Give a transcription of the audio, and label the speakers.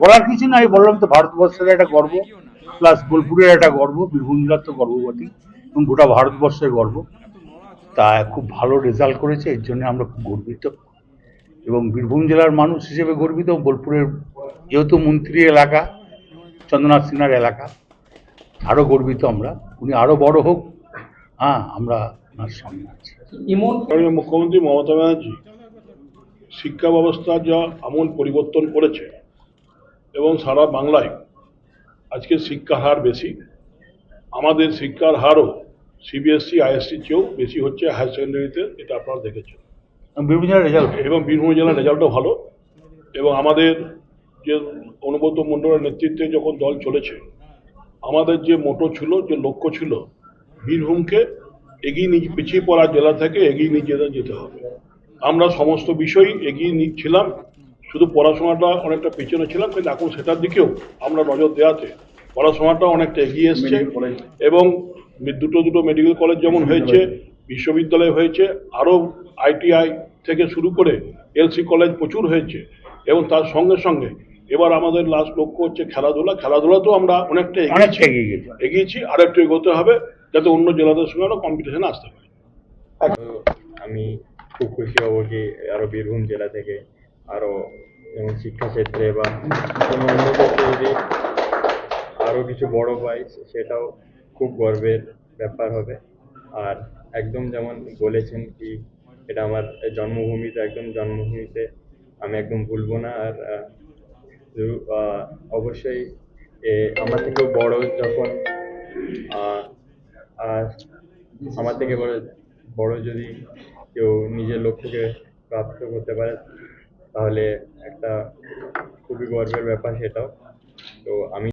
Speaker 1: বলার কিছু না আমি বললাম তো ভারতবর্ষের একটা গর্ব প্লাস বোলপুরের একটা গর্ব বীরভূম জেলার তো গর্ভবতী এবং গোটা ভারতবর্ষের গর্ব। তা খুব ভালো রেজাল্ট করেছে এর জন্য আমরা খুব গর্বিত। এবং বীরভূম জেলার মানুষ হিসেবে গর্বিত বোলপুরের যেহেতু মন্ত্রী এলাকা চন্দ্রনাথ সিনহার এলাকা আরও গর্বিত আমরা। উনি আরও বড় হোক হ্যাঁ আমরা ওনার সঙ্গে আছি।
Speaker 2: ইমন?
Speaker 3: মুখ্যমন্ত্রী মমতা ব্যানার্জি শিক্ষা ব্যবস্থার যা আমূল পরিবর্তন করেছে এবং সারা বাংলায় আজকে শিক্ষার হার বেশি। আমাদের শিক্ষার হারও সিবিএসসি আইএসসির চেয়েও বেশি হচ্ছে হায়ার সেকেন্ডারিতে এটা আপনারা দেখেছেন।
Speaker 1: বীরভূম জেলার রেজাল্ট
Speaker 3: এবং বীরভূম জেলার রেজাল্টও ভালো। এবং আমাদের যে অনুব্রত মণ্ডলের নেতৃত্বে যখন দল চলেছে আমাদের যে মোটো ছিল যে লক্ষ্য ছিল বীরভূমকে এগিয়ে নিয়ে পিছিয়ে পড়া জেলা থেকে এগিয়ে নিয়ে যেতে যেতে হবে। আমরা সমস্ত বিষয়ই এগিয়ে নিচ্ছিলাম। শুধু পড়াশোনাটা অনেকটা পিছনে ছিলাম কিন্তু এখন সেটার দিকেও আমরা নজর দেওয়াতে পড়াশোনাটা অনেকটা এগিয়ে এসছে। এবং দুটো দুটো মেডিকেল কলেজ যেমন হয়েছে বিশ্ববিদ্যালয় হয়েছে আরও আইটিআই থেকে শুরু করে এলসি কলেজ প্রচুর হয়েছে। এবং তার সঙ্গে সঙ্গে এবার আমাদের লাস্ট লক্ষ্য হচ্ছে খেলাধুলা। খেলাধুলাতেও আমরা অনেকটা এগিয়েছি
Speaker 1: এগিয়ে গেছে
Speaker 3: এগিয়েছি আর একটু এগোতে হবে যাতে অন্য জেলাদের সঙ্গে আমরা কম্পিটিশনে আসতে পারি।
Speaker 4: তো আমি খুব খুশি হব যে আরও বীরভূম জেলা থেকে আরও যেমন শিক্ষাক্ষেত্রে বা কোনো অন্য ক্ষেত্রে যদি আরও কিছু বড় পাই, সেটাও খুব গর্বের ব্যাপার হবে। আর একদম যেমন বলেছেন কি, এটা আমার জন্মভূমিতে, একদম জন্মভূমিতে আমি একদম ভুলবো না। আর অবশ্যই আমার থেকেও বড় যখন আর আমার থেকে বড় বড় যদি কেউ নিজের লক্ষ্যকে প্রাপ্ত করতে পারে তাহলে একটা খুবই গর্বের ব্যাপার সেটাও। তো আমি